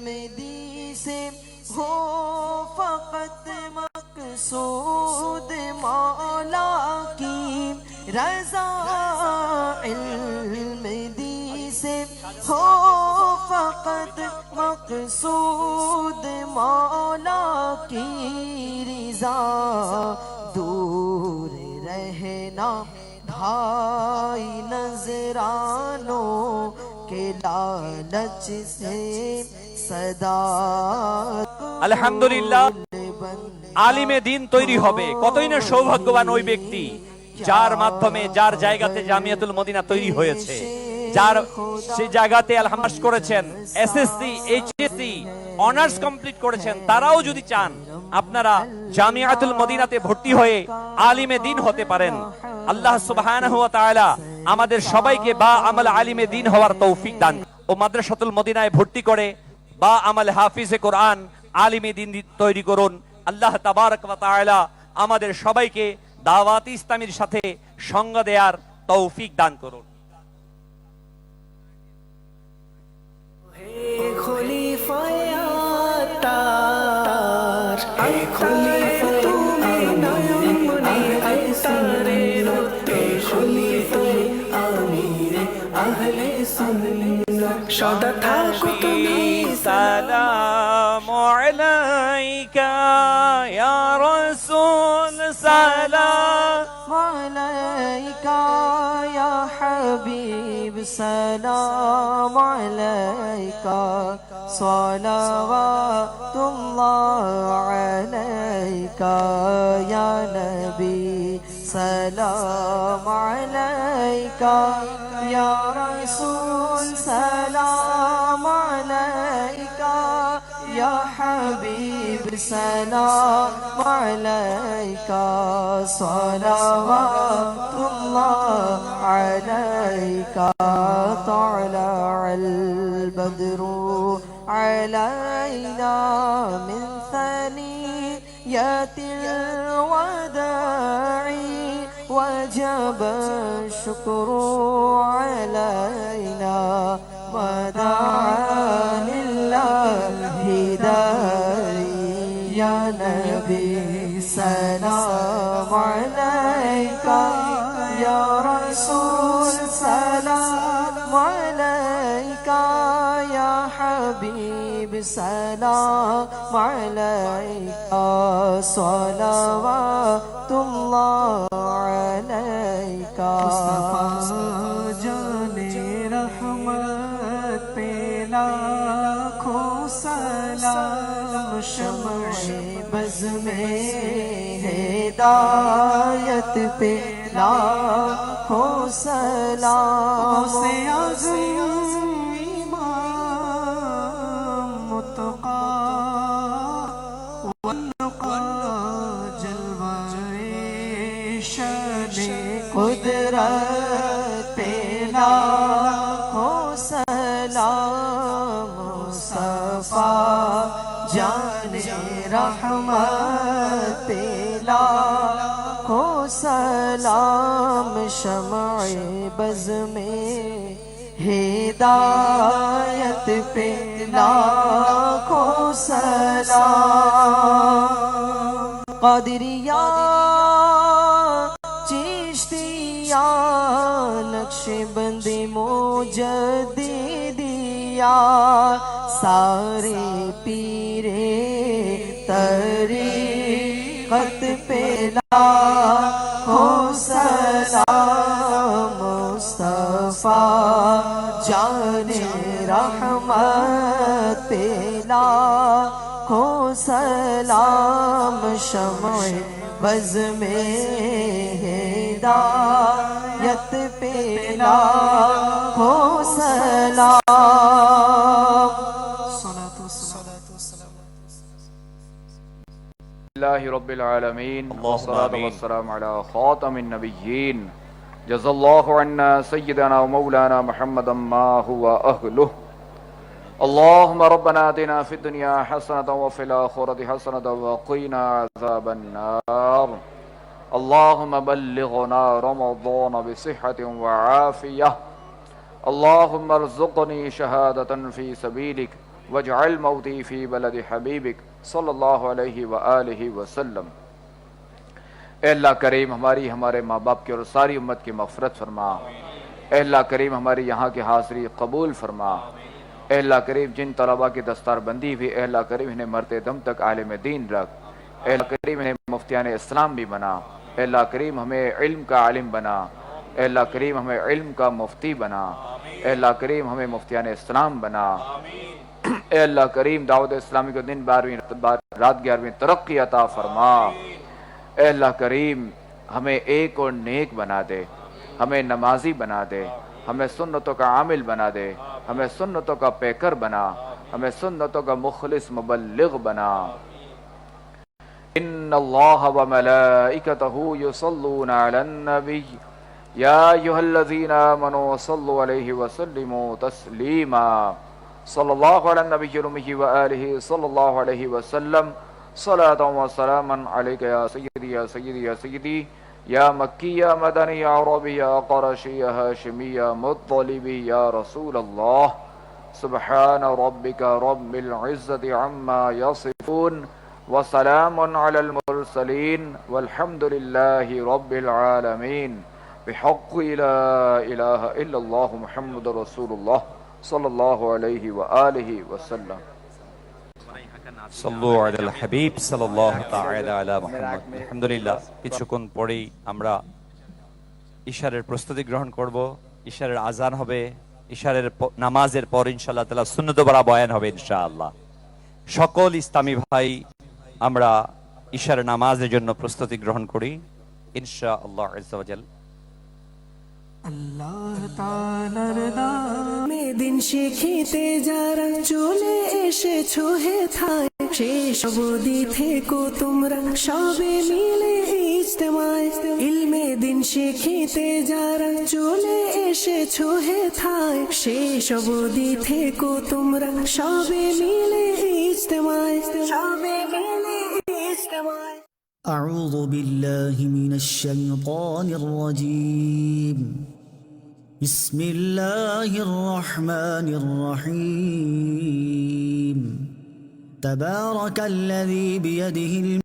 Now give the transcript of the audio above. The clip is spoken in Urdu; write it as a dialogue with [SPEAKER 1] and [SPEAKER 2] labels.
[SPEAKER 1] مدی سے ہو فقط مقصود مولا کی رضا علم دی سے ہو فقط مقصود مولا کی رضا دور رہنا بھائی نظرانوں
[SPEAKER 2] আলহামদুলিল্লাহ, আলিমে দিন তৈরি হবে। কতই না সৌভাগ্যবান ওই ব্যক্তি, যার মাধ্যমে, যার জায়গাতে জামিয়াতুল মদিনা তৈরি হয়েছে। যার সে জায়গাতে আলহামাস করেছেন এসএসসি এইচএসসি অনার্স কমপ্লিট করেছেন, তারাও যদি চান, আপনারা জামিয়াতুল মদিনাতে ভর্তি হয়ে আলিমে দিন হতে পারেন। আল্লাহ সুবহানাহু ওয়া তাআলা আমাদের সবাইকে বা আমল আলিমে দিন হওয়ার তৌফিক দান। ও মাদ্রাসাতুল মদিনায় ভর্তি করে বা আমল হাফিজে কোরআন আলিমে দিন তৈরি করুন। আল্লাহ তাবারক তাআলা আমাদের সবাইকে দাওয়াত ইসলামীর সাথে সঙ্গ দেয়ার তৌফিক দান করুন।
[SPEAKER 3] আহলে সুন্নাত সদা থাকো তুমি
[SPEAKER 2] সালাম আলাইকা ইয়া রাসূল সালাম
[SPEAKER 1] عليك يا حبيب سلام عليك صلوات الله عليك يا نبي سلام عليك. يا رسول سلام عليك. يا حبيب سلام عليك. صلوات الله عليك. طلع البدر علينا من وجب الشكر علينا ودعا لله داعي يا نبي سلام عليك. يا رسول سلام عليك. يا حبيب سلام عليك. صلوات الله میں ہدایت پہ لاکھوں سلام سے امام متقا قدرت پہ سلام مصطفیٰ جان رحمت سلام شمع بز میں ہدایت پہ لاکھوں سلام قادریہ چشتیا نقش بندی مجددیا سارے پیرے طریقت پہ لاکھوں سلام مصطفیٰ جان رحمت پہ لاکھوں سلام شمع بز میں ہدایت پہ لاکھوں سلام۔
[SPEAKER 4] الله رب العالمين
[SPEAKER 2] اللهم
[SPEAKER 4] والصلاة. والسلام على خاتم النبيين جزا الله عنا سيدنا ومولانا محمدا ما هو أهله اللهم ربنا آتنا في الدنيا حسنة وفي الآخرة حسنة وقنا عذاب النار. اللهم بلغنا رمضان بصحة وعافية اللهم ارزقني شهادة في سبيلك واجعل موتی فی بلد حبیبک صلی اللہ علیہ وآلہ وسلم اے اللہ کریم، ہماری، ہمارے ماں باپ کی اور ساری امت کی مغفرت فرما۔ اے اللہ کریم، ہماری یہاں کی حاضری قبول فرما۔ اے اللہ کریم، جن طلبہ کی دستار بندی بھی، اے اللہ کریم، انہیں مرتے دم تک عالم دین رکھ۔ اے اللہ کریم، انہیں مفتیان اسلام بھی بنا۔ اے اللہ کریم، ہمیں علم کا عالم بنا۔ اے اللہ کریم ہمیں علم کا مفتی بنا۔ اے اللہ کریم ہمیں مفتیان اسلام بنا۔ اے اللہ کریم دعوت اسلامی کو دن بارہویں رات گیارہویں ترقی عطا فرما۔ اے اللہ کریم ہمیں ایک اور نیک بنا دے۔ ہمیں نمازی بنا دے۔ ہمیں سنتوں کا عامل بنا دے۔ ہمیں سنتوں کا پیکر بنا۔ ہمیں سنتوں کا مخلص مبلغ بنا۔ ان اللہ و وملائکته یصلون علی النبی۔ یا ایہا الذین آمنوا صلوا علیہ وسلموا تسلیما صلی اللہ علی النبی المی وآلہ صلی اللہ علیہ وسلم. صلاة و سلاما علیک یا سیدی یا سیدی یا سیدی یا مکی یا مدنی یا عربی یا قرشی یا ہاشمی یا مطلبی یا رسول اللہ سبحان ربك رب العزة عما يصفون وسلام على المرسلين والحمد لله رب العالمين. بحق لا إله إلا الله محمد رسول الله صلى الله عليه وآله وسلم
[SPEAKER 2] সাল্লু আলাল হাবিব সাল্লাল্লাহু তাআলা আলা মুহাম্মদ আলহামদুলিল্লাহ কিছুক্ষণ পরেই আমরা ইশারের প্রস্তুতি গ্রহণ করব ইশারের আজান হবে ইশারের প- নামাজের পর ইনশাআল্লাহ তাআলা সুন্নত বরা বয়ান হবে ইনশাআল্লাহ সকল ইসলামী ভাই আমরা ইশারের নামাজের জন্য প্রস্তুতি গ্রহণ করি ইনশাআল্লাহ আজ্জা
[SPEAKER 3] দিন শিখিতে যারা চলে এসেছো হে থায় শেষ অবধি থেকো তোমরা সবে মিলে ইজতেমায় ইলমে দিন শিখিতে যারা চলে এসেছো হে থায় শেষ অবধি থেকো তোমরা সবে মিলে ইজতেমায় সবে মিলে ইজতেমায়
[SPEAKER 5] أعوذ بالله من الشيطان الرجيم بسم الله الرحمن الرحيم. تبارك الذي بيده